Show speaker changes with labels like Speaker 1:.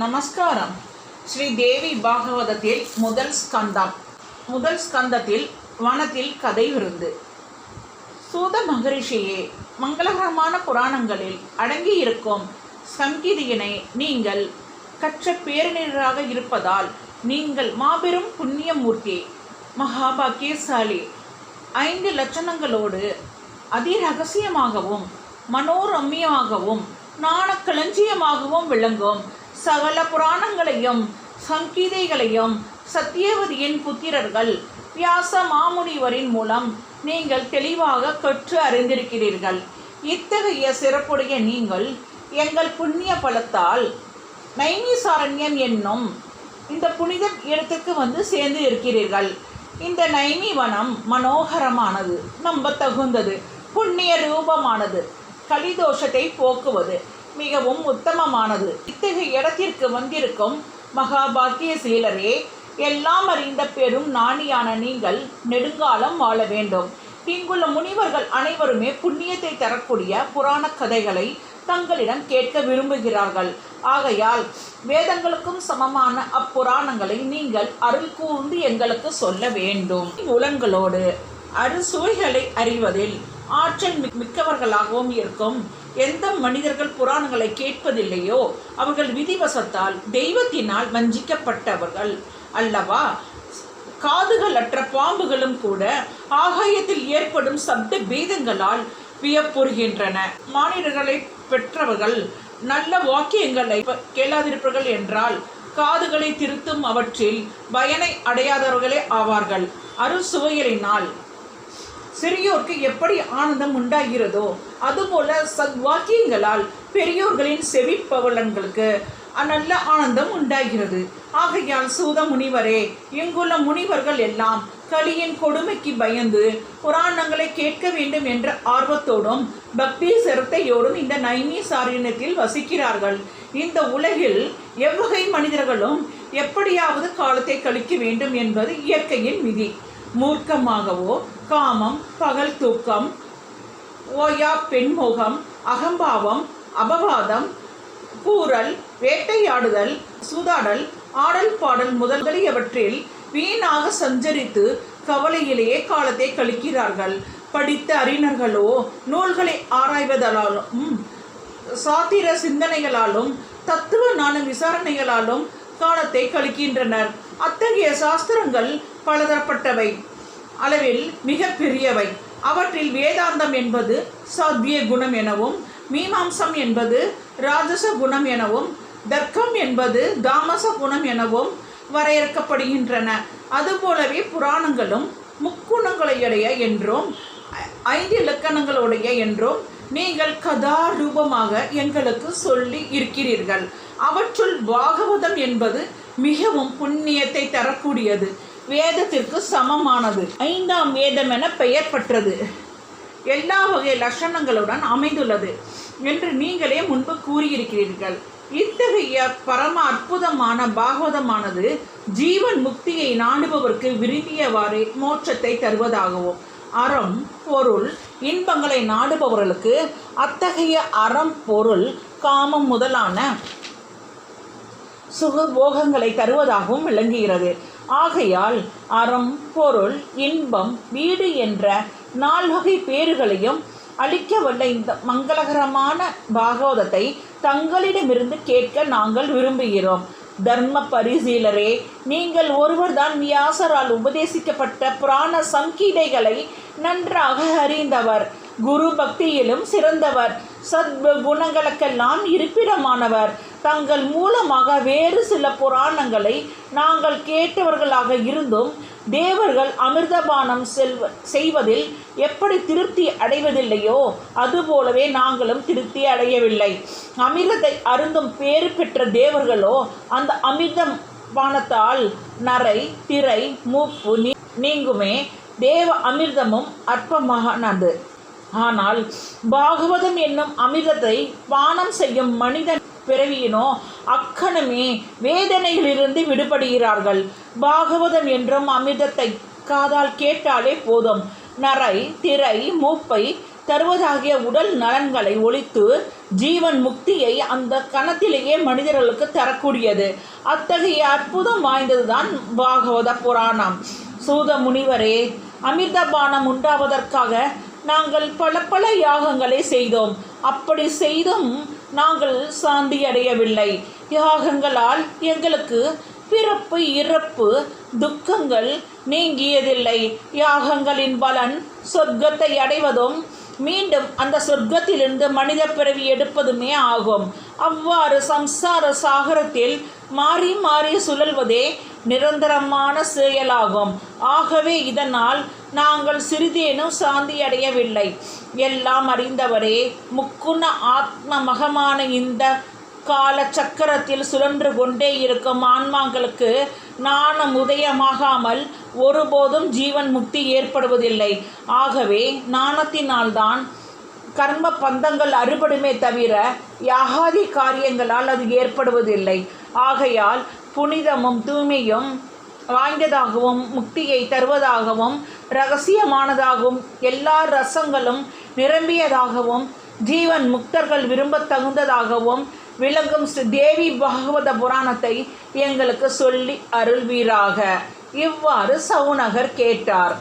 Speaker 1: நமஸ்காரம். ஸ்ரீ தேவி பாகவதத்தில் முதல் ஸ்கந்தம். முதல் ஸ்கந்தத்தில் வனத்தில் கதை விருந்து. சூத மகரிஷியே மங்களகரமான புராணங்களில் அடங்கியிருக்கும் சங்கீதியினை நீங்கள் கற்ற பேரினராக இருப்பதால் நீங்கள் மாபெரும் புண்ணியமூர்த்தி மகாபாக்கியசாலி ஐந்து லட்சணங்களோடு அதிரகசியமாகவும் மனோரம்யமாகவும் நாணக்களஞ்சியமாகவும் விளங்கும் சகல புராணங்களையும் சங்கீதைகளையும் சத்தியவதியின் புத்திரர்கள் வியாச மாமுனிவரின் மூலம் நீங்கள் தெளிவாக கற்று அறிந்திருக்கிறீர்கள். இத்தகைய சிறப்புடைய நீங்கள் எங்கள் புண்ணிய பலத்தால் நைமிசாரண்யம் என்னும் இந்த புனித இடத்துக்கு வந்து சேர்ந்து இருக்கிறீர்கள். இந்த நைமி வனம் மனோகரமானது நம்ப தகுந்தது புண்ணிய ரூபமானது கலிதோஷத்தை போக்குவது மிகவும் உத்தமமானது. இத்தகைய இடத்திற்கு வந்திருக்கும் மகாபாக்கியசீலரே எல்லாம் அறிந்த பெரும் ஞானியான நீங்கள் நெடுங்காலம் வாழ வேண்டும். இங்குள்ள முனிவர்கள் அனைவருமே புண்ணியத்தை தரக்கூடிய புராண கதைகளை தங்களிடம் கேட்க விரும்புகிறார்கள். ஆகையால் வேதங்களுக்கும் சமமான அப்புராணங்களை நீங்கள் அருள் கூர்ந்து எங்களுக்கு சொல்ல வேண்டும். புலன்களோடு அறுசுவைகளை அறிவதில் ஆற்றல் மிக்- மிக்கவர்களாகவும் இருக்கும். எந்த மனிதர்கள் புராணங்களை கேட்பதில்லையோ அவர்கள் விதிவசத்தால் தெய்வத்தினால் வஞ்சிக்கப்பட்டவர்கள் அல்லவா? காதுகளற்ற பாம்புகளும் கூட ஆகாயத்தில் ஏற்படும் சப்த பேதங்களால் வியப்புறுகின்றன. மானிடர்களை பெற்றவர்கள் நல்ல வாக்கியங்களை கேளாதிருப்பார்கள் என்றால் காதுகளை திருத்தும் அவற்றில் பயனை அடையாதவர்களே ஆவார்கள். அறுசுவைகளினால் சிறியோருக்கு எப்படி ஆனந்தம் உண்டாகிறதோ அதுபோல சத்வாக்கியங்களால் பெரியோர்களின் செவிப்பவலன்களுக்கு நல்ல ஆனந்தம் உண்டாகிறது. ஆகையால் சூத முனிவரே இங்குள்ள முனிவர்கள் எல்லாம் கலியின் கொடுமைக்கு பயந்து புராணங்களை கேட்க வேண்டும் என்ற ஆர்வத்தோடும் பக்தி சிரத்தையோடும் இந்த நைமி சாரீனத்தில் வசிக்கிறார்கள். இந்த உலகில் எவ்வகை மனிதர்களும் எப்படியாவது காலத்தை கழிக்க வேண்டும் என்பது இயற்கையின் விதி. மூர்க்கமாகவோ காமம் பகல் தூக்கம் ஓயா பெண்மோகம் அகம்பாவம் அபவாதம் கூறல் வேட்டையாடுதல் சூதாடல் ஆடல் பாடல் முதலியவற்றில் வீணாக சஞ்சரித்து கவலையிலேயே காலத்தை கழிக்கிறார்கள். படித்த அறிஞர்களோ நூல்களை ஆராய்வதாலும் சாத்திர சிந்தனைகளாலும் தத்துவ நாண விசாரணைகளாலும் காலத்தை கழிக்கின்றனர். அத்தகைய சாஸ்திரங்கள் பலதரப்பட்டவை. அளவில் மிக பெரியவை அவற்றில் வேதாந்தம் என்பது சாத்விய குணம் எனவும் மீமாம்சம் என்பது ராஜச குணம் எனவும் தர்க்கம் என்பது தாமச குணம் எனவும் வரையறுக்கப்படுகின்றன. அதுபோலவே புராணங்களும் முக்குணங்களையுடைய என்றும் ஐந்து இலக்கணங்களுடைய என்றும் நீங்கள் கதா ரூபமாக எங்களுக்கு சொல்லி இருக்கிறீர்கள். அவற்றுள் பாகவதம் என்பது மிகவும் புண்ணியத்தை தரக்கூடியது. வேதத்திற்கு சமமானது. ஐந்தாம் வேதம் என பெயர் பெற்றது. எல்லா வகை லட்சணங்களுடன் அமைந்துள்ளது என்று நீங்களே முன்பு கூறியிருக்கிறீர்கள். இத்தகைய பரம அற்புதமான பாகவதமானது ஜீவன் முக்தியை நாடுபவருக்கு விரும்பியவாறு மோட்சத்தை தருவதாகவும் அறம் பொருள் இன்பங்களை நாடுபவர்களுக்கு அத்தகைய அறம் பொருள் காமம் முதலான சுகபோகங்களை தருவதாகவும் விளங்குகிறது. ஆகையால் அறம் பொருள் இன்பம் வீடு என்ற நால்வகை பேறுகளையும் அளிக்க வல்ல இந்த மங்களகரமான பாகவதத்தை தங்களிடமிருந்து கேட்க நாங்கள் விரும்புகிறோம். தர்ம பரிசீலரே நீங்கள் ஒருவர்தான் வியாசரால் உபதேசிக்கப்பட்ட புராண சங்கீதைகளை நன்றாக அறிந்தவர். குரு பக்தியிலும் சிறந்தவர். சத் குணங்களுக்கெல்லாம் இருப்பிடமானவர். தங்கள் மூலமாக வேறு சில புராணங்களை நாங்கள் கேட்டவர்களாக இருந்தும் தேவர்கள் அமிர்தபானம் செல்வ செய்வதில் எப்படி திருப்தி அடைவதில்லையோ அதுபோலவே நாங்களும் திருப்தி அடையவில்லை. அமிர்தத்தை அருந்தும் பேறு பெற்ற தேவர்களோ அந்த அமிர்தம் பானத்தால் நரை திரை மூப்பு நீங்குமே தேவ அமிர்தமும் அற்பமானது. ஆனால் பாகவதம் என்னும் அமிர்தத்தை பானம் செய்யும் மனிதன் பிறவியினோ அக்கணமே வேதனையிலிருந்து விடுபடுகிறார்கள். பாகவதம் என்றும் அமிர்தத்தை காதால் கேட்டாலே போதும். நரை திரை மூப்பை தருவதாகிய உடல் நலன்களை ஒழித்து ஜீவன் முக்தியை அந்த கணத்திலேயே மனிதர்களுக்கு தரக்கூடியது. அத்தகைய அற்புதம் வாய்ந்ததுதான் பாகவத புராணம். சூத முனிவரே அமிர்தபானம் உண்டாவதற்காக நாங்கள் பல பல யாகங்களை செய்தோம். அப்படி செய்தும் நாங்கள் சாந்தி அடையவில்லை யாகங்களால் எங்களுக்கு பிறப்பு இறப்பு துக்கங்கள் நீங்கியதில்லை. யாகங்களின் பலன் சொர்க்கத்தை அடைவதும் மீண்டும் அந்த சொர்க்கத்திலிருந்து மனித பிறவி எடுப்பதுமே ஆகும். அவ்வாறு சம்சார சாகரத்தில் மாறி மாறி சுழல்வதே நிரந்தரமான செயலாகும். ஆகவே இதனால் நாங்கள் சிறிதேனும் சாந்தி அடையவில்லை எல்லாம் அறிந்தவரே முக்குண ஆத்ம மகமான இந்த கால சக்கரத்தில் சுழன்று கொண்டே இருக்கும் ஆன்மாங்களுக்கு நாணம் உதயமாகாமல் ஒருபோதும் ஜீவன் முக்தி ஏற்படுவதில்லை. ஆகவே நாணத்தினால்தான் கர்ம பந்தங்கள் அறுபடுமே தவிர யாகாதி காரியங்களால் அது ஏற்படுவதில்லை. ஆகையால் புனிதமும் தூய்மையும் வாய்ந்ததாகவும் முக்தியை தருவதாகவும் ரகசியமானதாகவும் எல்லா ரசங்களும் நிரம்பியதாகவும் ஜீவன் முக்தர்கள் விரும்பத் தகுந்ததாகவும் விளங்கும் ஸ்ரீ தேவி பாகவத புராணத்தை எங்களுக்கு சொல்லி அருள்வீராக. இவ்வாறு சவுனகர் கேட்டார்.